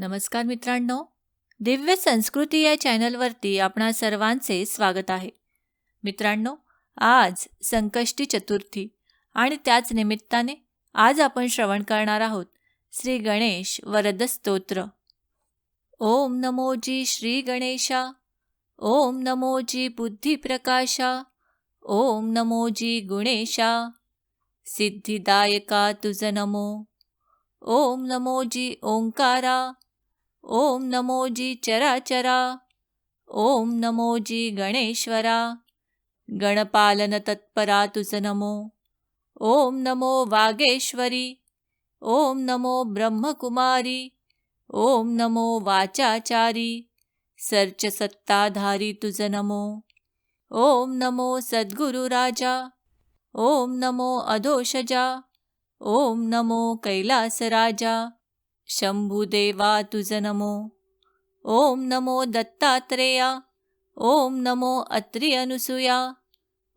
नमस्कार मित्रांनो दिव्य संस्कृती या चॅनलवरती आपणा सर्वांचे स्वागत आहे. मित्रांनो आज संकष्टी चतुर्थी आणि त्याच निमित्ताने आज आपण श्रवण करणार आहोत श्री गणेश वरद स्तोत्र. ओम नमोजी श्री गणेशा ओम नमोजी बुद्धिप्रकाशा ओम नमोजी गुणेशा सिद्धिदायका तुझ नमो ओम नमोजी ओंकारा ओम नमोजी चराचरा ओम नमोजी गणेश्वरा गणपालन तत्परा तुझ नमो ओम नमो वागेश्वरी ओम नमो ब्रह्मकुमारी ओम नमो वाचाचारी सर्च सत्ताधारी तुझ नमो ओम नमो सद्गुरु राजा ओम नमो अधोषजा ओम नमो कैलासराजा शंभुदेवा तुझ नमो. ओम नमो दत्तात्रेया. ओम नमो अत्रि अनुसूया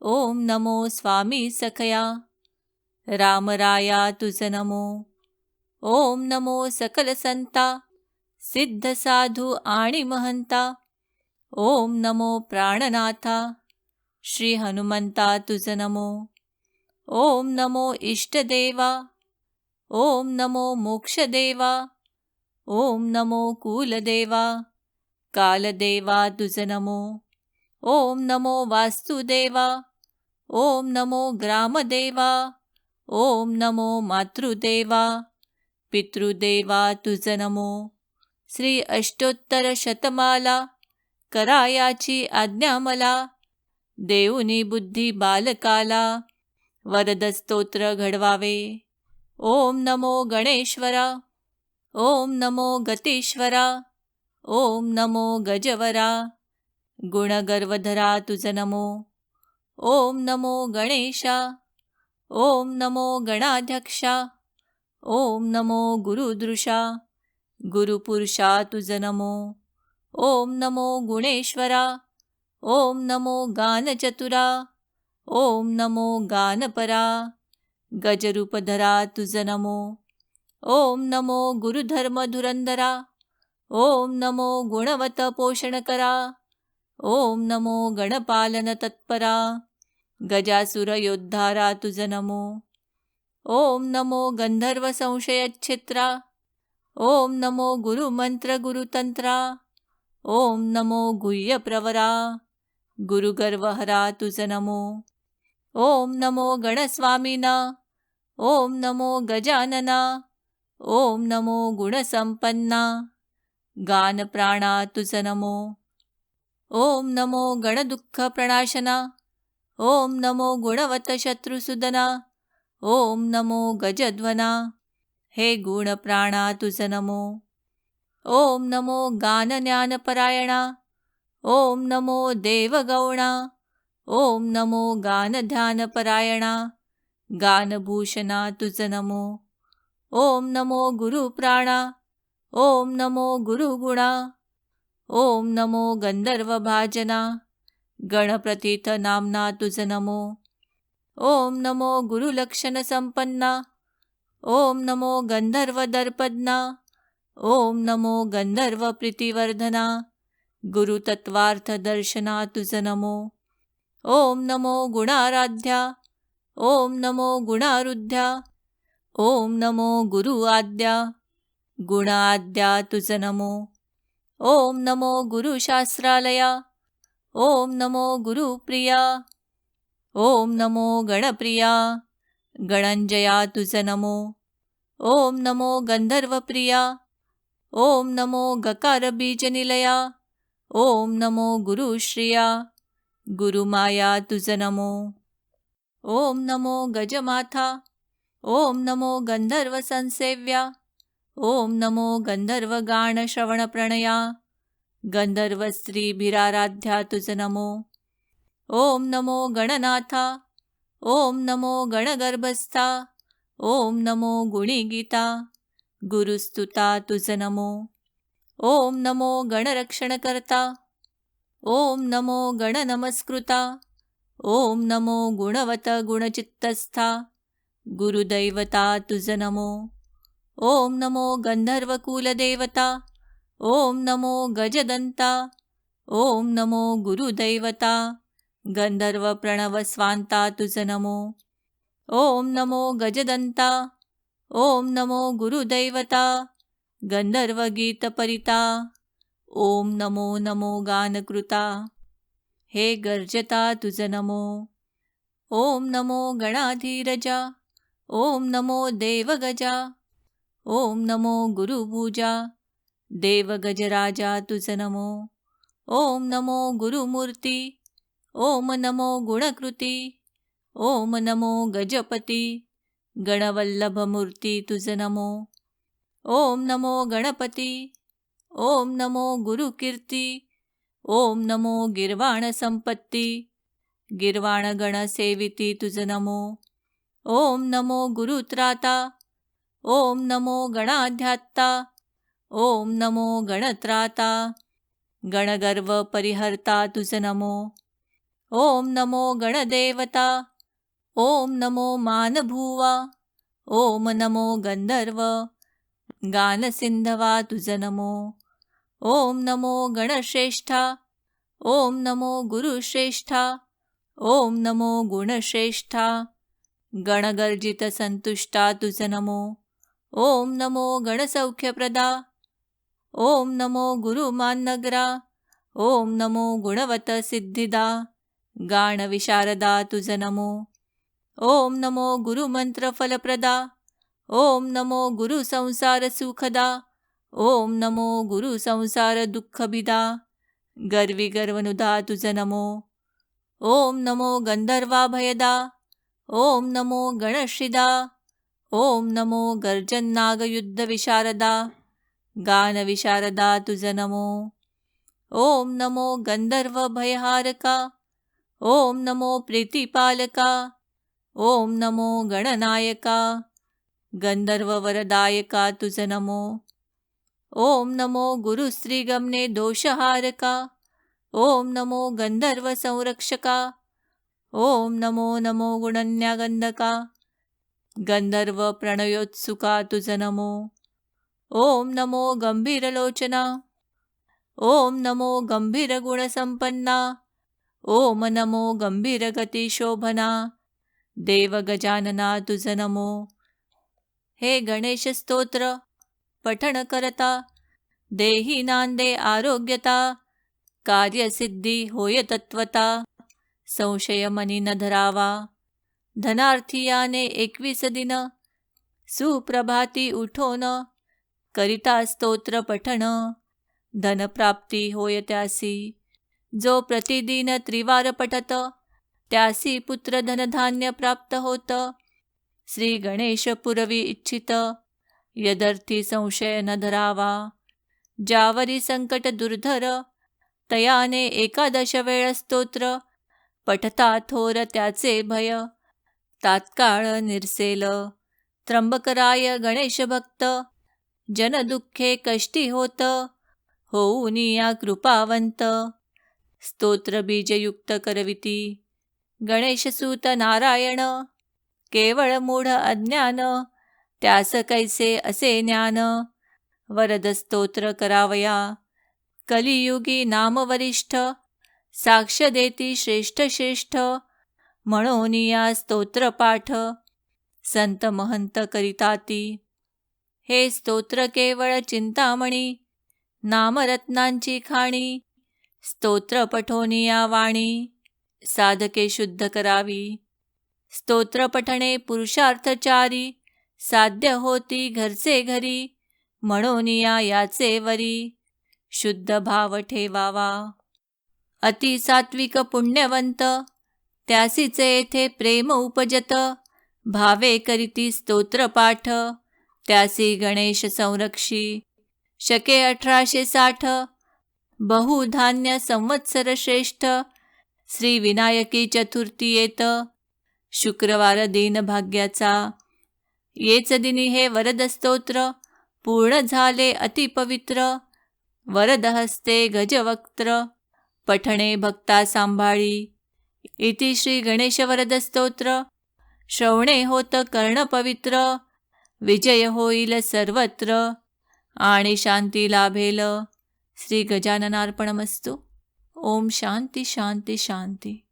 ओम नमो स्वामी सखया. रामराया तुझ नमो. ओम नमो सकल संता. सिद्ध साधू आणि महंता. ओम नमो प्राणनाथा. श्री हनुमंता तुझ नमो. ओम नमो इष्टदेवा ओम नमो मोक्षदेवा ओम नमो कुलदेवा कालदेवा तुझ नमो ओम नमो वास्तुदेवा ओम नमो ग्रामदेवा ओम नमो मातृदेवा पितृदेवा तुझ नमो श्री अष्टोत्तर शतमाला करायाची आज्ञा मला देऊनी बुद्धी बालकाला वरद स्तोत्र घडवावे. ओम नमो गणेश्वरा ओम नमो गतीश्वरा ओम नमो गजवरा गुणगर्वधरा तुझ नमो ओम नमो गणेशा ओम नमो गणाध्यक्षा ओम नमो गुरुदृशा गुरुपुरुषा तुझ नमो ओम नमो गुणेश्वरा ओम नमो गानचतुरा ओम नमो गानपरा गजरूपधरा तुझ नमो। ओम नमो गुरुधर्मधुरंदरा ओम नमो गुणवत पोषण करा ओम नमो गणपालन तत्परा गजासुर योद्धारा तुझ नमो। ओम नमो गंधर्व संशयच्छित्रा ओम नमो गुरुमंत्र गुरुतंत्रा ओम नमो गुह्य प्रवरा गुरुगर्वहरा तुझ नमो। ओम नमो गणस्वामीना। ओम नमो गजानना ओम नमो गुणसंपन्ना गानप्राणा तुझ नमो ओम नमो गणदुःख प्रणाशना ओम नमो गुणवत शत्रुसुदना ओम नमो गजध्वना हे गुणप्राणा तुझ नमो ओम नमो गानज्ञानपरायणा ओम नमो देवगौणा ओम नमो गानध्यानपरायणा गानभूषणा तुझ नमो। ओम नमो गुरुप्राणा। ओम नमो गुरुगुणा। ओम नमो गंधर्वभाजना गणप्रतीथ नामना तुझ नमो। ओम नमो गुरुलक्षणसंपन्ना ओम नमो गंधर्वदर्पज्ञा ओम नमो गंधर्वप्रीतिवर्धना गुरुतत्वार्थदर्शना तुझ नमो। ओम नमो गुणाराध्या। ओम नमो गुणारुद्ध्या। ओम नमो गुरु आद्या गुणाद्या तुझ नमो। ओम नमो गुरुशास्त्रालया। ओम नमो गुरुप्रिया। ओम नमो गणप्रिया। गणंजया तुझ नमो। ओम नमो गंधर्वप्रिया। ओम नमो गकारबीजनिलया। ओम नमो गुरुश्रिया। गुरुमाया तुझ नमो। ओम नमो गजमाथा ओम नमो गंधर्व संसेव्या ओम नमो गंधर्व गाण श्रवण प्रणया गंधर्व स्त्री भिराराध्या तुझ नमो. ओम नमो गणनाथा ओम नमो गणगर्भस्था ओम नमो गुणीगीता गुरुस्तुता तुझ नमो. ओम नमो गणरक्षणकर्ता ओम नमो गणनमस्कृता ओम नमो गुणवत गुणचित्तस्था. गुरुदैवता तुझ नमो. ओम नमो गंधर्वकुलदेवता. ॐ नमो गजदन्ता. ॐ नमो गुरुदैवता. गन्धर्वप्रणवस्वान्ता तुझ नमो. ॐ नमो गजदन्ता. ॐ नमो गुरुदैवता. गन्धर्वगीतपरिता ॐ नमो नमो गानकृता. हे गर्जता तुझ नमो. ॐ नमो गणाधीरजा. ॐ नमो देवगजा. ॐ नमो गुरुभुजा देवगजराजा तुझ नमो. ॐ नमो गुरुमूर्ती. ओम नमो गुणकृती. ओम नमो गजपती. गणवल्लभमूर्ती तुझ नमो. ओम नमो गणपती. ओम नमो गुरुकीर्ती. ॐ नमो गिर्वाणसंपत्ती गिर्वाणगणसेविती तुझ नमो. ॐ नमो गुरुत्राता ॐ नमो गणाध्यात्ता. ॐ नमो गणत्राता. गणगर्व परिहर्ता तुझ नमो. ॐ नमो गणदेवता. ॐ नमो मानभुवा. ॐ नमो गंधर्व. गानसिंधवा तुझ नमो. ॐ नमो गणश्रेष्ठा ॐ नमो गुरुश्रेष्ठा ॐ नमो गुणश्रेष्ठा गणगर्जितसंतुष्टा तुझ नमो ॐ नमो गणसौख्यप्रदा ॐ नमो गुरुमान्नग्रा ॐ नमो गुणवतसिद्धिदा गाणविशारदा तुझ नमो ॐ नमो गुरुमंत्रफलप्रदा ॐ नमो गुरुसंसारसुखदा ओम नमो गुरु संसार दुःखबिदा। गर्वी गर्वनुदा तुझ नमो। ओम नमो गंधर्वाभयदा ओम नमो गणश्रिदा ओम नमो गर्जन्नागयुद्धविशारदा गानविशारदा तुझ नमो। ओम नमो गंधर्वभयहारका ओम नमो प्रीतिपालका। ओम नमो गणनायका। गंधर्ववरदायका तुझ नमो। ओम नमो गुरुश्रीगमने दोषहारका। ओम नमो गंधर्व संरक्षका। ओम नमो नमो गुणन्यागंधका। गंधर्व प्रणयोत्सुका तुझ नमो। ओम नमो गंभीरलोचना। ओम नमो गंभीर ओम नमो गंभीर गतिशोभना देव गजानना तुझ नमो। हे गणेश स्तोत्र पठण करता. देही नांदे आरोग्यता कार्यसिद्धी होय तत्वता. संशय मनी न धरावा. धनार्थियाने एकवीस दिन. सुप्रभाती उठोन. करिता स्तोत्र पठण. धनप्राप्ती होय त्यासी. जो प्रतिदिन त्रिवार पठत त्यासी पुत्र धनधान्य प्राप्त होत. श्री गणेश पुरवी इच्छित. यदर्थी संशय न धरावा। ज्यावरी संकट दुर्धर तयाने एकादश वेळ स्तोत्र पठता थोर त्याचे भय। तात्काळ निरसेल। त्र्यंबकराय गणेश भक्त जनदुःखे कष्टी होत होऊन या कृपावंत। स्तोत्र बीजयुक्त करविती। गणेशसूत नारायण केवळ मूढ अज्ञान त्यास कैसे असे ज्ञान? वरदस्तोत्र करावया. कलियुगी नामवरिष्ठ. साक्ष देती श्रेष्ठ श्रेष्ठ. म्हणून या स्तोत्रपाठ संत महंत करिताती. हे स्तोत्र केवळ चिंतामणी नामरत्नांची खाणी स्तोत्र पठोनिया वाणी. साधके शुद्ध करावी. स्तोत्र पठणे पुरुषार्थचारी साध्य होती घरचे घरी म्हणून याचे वरी. शुद्ध भाव ठेवावा. अति सात्विक पुण्यवंत त्यासीचे येथे प्रेम उपजत. भावे करीती स्तोत्रपाठ त्यासी गणेश संरक्षी. शके अठराशे साठ बहुधान्य संवत्सर श्रेष्ठ. श्री विनायकी चतुर्थी येत शुक्रवार दिन भाग्याचा. येच दिनी हे वरदस्तोत्र पूर्ण झाले अतिपवित्र वरदहस्ते गजवक्त्र पठणे भक्ता सांभाळी। इति श्री गणेश वरदस्तोत्र श्रवणे होत कर्णपवित्र विजय होईल सर्वत्र आणि शांती लाभेल। श्री गजाननार्पणमस्तू ओम शांती शांती शांती।